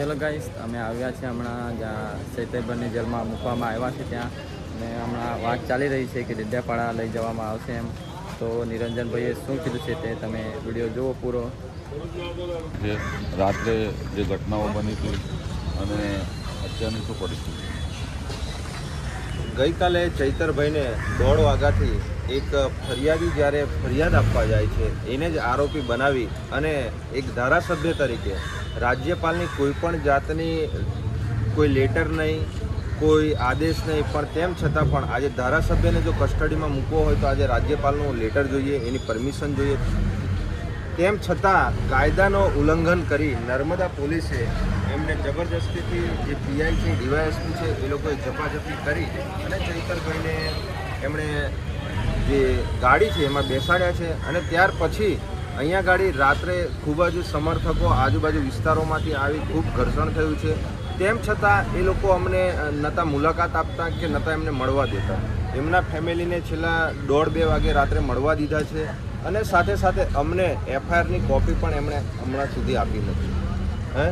Hello guys અમે આવ્યા છે હમણાં જ્યાં ચૈતયભરની જેલમાં મૂકવામાં આવ્યા છે ત્યાં. અને હમણાં વાત ચાલી રહી છે કે ડેડિયાપાડા લઈ જવામાં આવશે એમ. તો નિરંજનભાઈએ શું કીધું છે તે તમે વીડિયો જુઓ પૂરો. જે રાત્રે જે ઘટનાઓ બની હતી અને અત્યારની શું પરિસ્થિતિ? ગઈકાલે ચૈતરભાઈને દોઢ વાગ્યાથી એક ફરિયાદી જ્યારે ફરિયાદ આપવા જાય છે એને જ આરોપી બનાવી અને એક ધારાસભ્ય તરીકે રાજ્યપાલની કોઈ પણ જાતની, કોઈ લેટર નહીં, કોઈ આદેશ નહીં, પણ તેમ છતાં પણ આજે ધારાસભ્યને જો કસ્ટડીમાં મૂકવો હોય તો આજે રાજ્યપાલનું લેટર જોઈએ, એની પરમિશન જોઈએ. તેમ છતાં કાયદાનો ઉલ્લંઘન કરી નર્મદા પોલીસે એમને જબરજસ્તીથી જે પીઆઈ છે, ડીવાયએસપી છે, એ લોકોએ ઝપાઝપી કરી અને ચૈતરભાઈને એમણે જે ગાડી છે એમાં બેસાડ્યા છે અને ત્યાર પછી અહીંયા ગાડી રાત્રે ખૂબ જ સમર્થકો આજુબાજુ વિસ્તારોમાંથી આવી ખૂબ ઘર્ષણ થયું છે. તેમ છતાં એ લોકો અમને નતા મુલાકાત આપતા કે નતા એમને મળવા દેતા. એમના ફેમિલીને છેલ્લા દોઢ બે વાગે રાત્રે મળવા દીધા છે અને સાથે સાથે અમને એફઆઈઆરની કોપી પણ એમણે હમણાં સુધી આપી નથી. હે?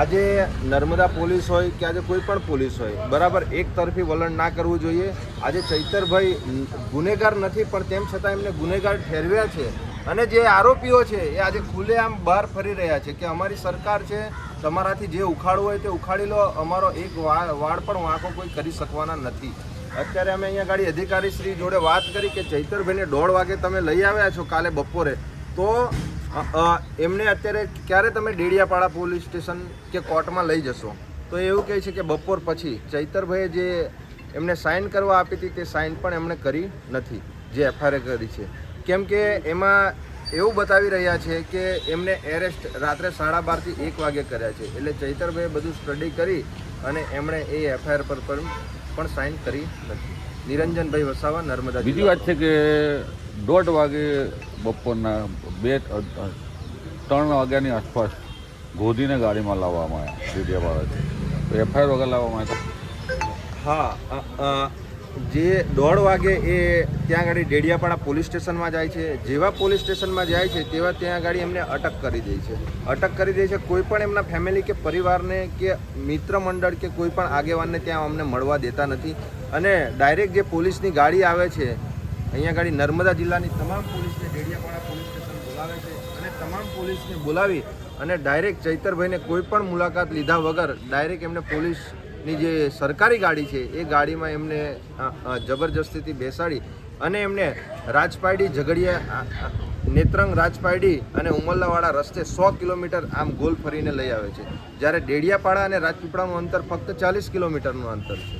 આજે નર્મદા પોલીસ હોય કે આજે કોઈ પણ પોલીસ હોય, બરાબર એક તરફી વલણ ના કરવું જોઈએ. આજે ચૈતરભાઈ ગુનેગાર નથી, પણ તેમ છતાં એમને ગુનેગાર ઠેરવ્યા છે. અને જે આરોપીઓ છે, એ આજે ખુલ્લેઆમ બહાર ફરી રહ્યા છે કે અમારી સરકાર છે, તમારાથી જે ઉખાડવું હોય તે ઉખાડી લો, અમારો એક વાળ પણ વાંકો કોઈ કરી શકવાના નથી. અત્યારે અમે અહીંયા ગાડી અધિકારી શ્રી જોડે વાત કરી કે ચૈતરભાઈને દોઢ વાગે તમે લઈ આવ્યા છો કાલે બપોરે, તો એમને અત્યારે ક્યારે તમે ડેડિયાપાડા પોલીસ સ્ટેશન કે કોર્ટમાં લઈ જશો? તો એવું કહે છે કે બપોર પછી ચૈતરભાઈએ જે એમને સાઇન કરવા આપી હતી તે સાઇન પણ એમણે કરી નથી, જે એફઆઈઆર કરી છે. કેમ કે એમાં એવું બતાવી રહ્યા છે કે એમને એરેસ્ટ રાત્રે સાડા બારથી એક વાગે કર્યા છે. એટલે ચૈતરભાઈએ બધું સ્ટડી કરી અને એમણે એ એફઆઈઆર પર પણ સાઇન કરી નથી. નિરંજનભાઈ વસાવા નર્મદા બીજી વાત છે કે દોઢ વાગે બપોરના બે ત્રણ વાગ્યાની આસપાસ ગોધીને ગાડીમાં લાવવામાં આવ્યા ડેડિયાપાડાથી તો એફઆઈઆર વગર લાવવામાં આવ્યા? હા જે દોઢ વાગે એ ત્યાં આગળ ડેડિયાપાડા પોલીસ સ્ટેશનમાં જાય છે. જેવા પોલીસ સ્ટેશનમાં જાય છે, તેવા ત્યાં આગળ એમને અટક કરી દે છે. અટક કરી દે છે કોઈ પણ એમના ફેમિલી કે પરિવારને કે મિત્ર મંડળ કે કોઈ પણ આગેવાનને ત્યાં અમને મળવા દેતા નથી. અને ડાયરેક્ટ જે પોલીસની ગાડી આવે છે, અહીંયા ગાડી નર્મદા જિલ્લાની તમામ પોલીસને ડેડિયાપાડા પોલીસ સ્ટેશન બોલાવે છે અને તમામ પોલીસને બોલાવી અને ડાયરેક્ટ ચૈતરભાઈને કોઈ પણ મુલાકાત લીધા વગર ડાયરેક્ટ એમને પોલીસની જે સરકારી ગાડી છે, એ ગાડીમાં એમને જબરજસ્તીથી બેસાડી અને એમને રાજપાયડી ઝઘડિયા નેત્રંગ રાજપાયડી અને ઉમરલાવાડા રસ્તે સો કિલોમીટર આમ ગોલ ફરીને લઈ આવે છે. જ્યારે ડેડિયાપાડા અને રાજપીપળાનું અંતર ફક્ત ચાલીસ કિલોમીટરનું અંતર છે.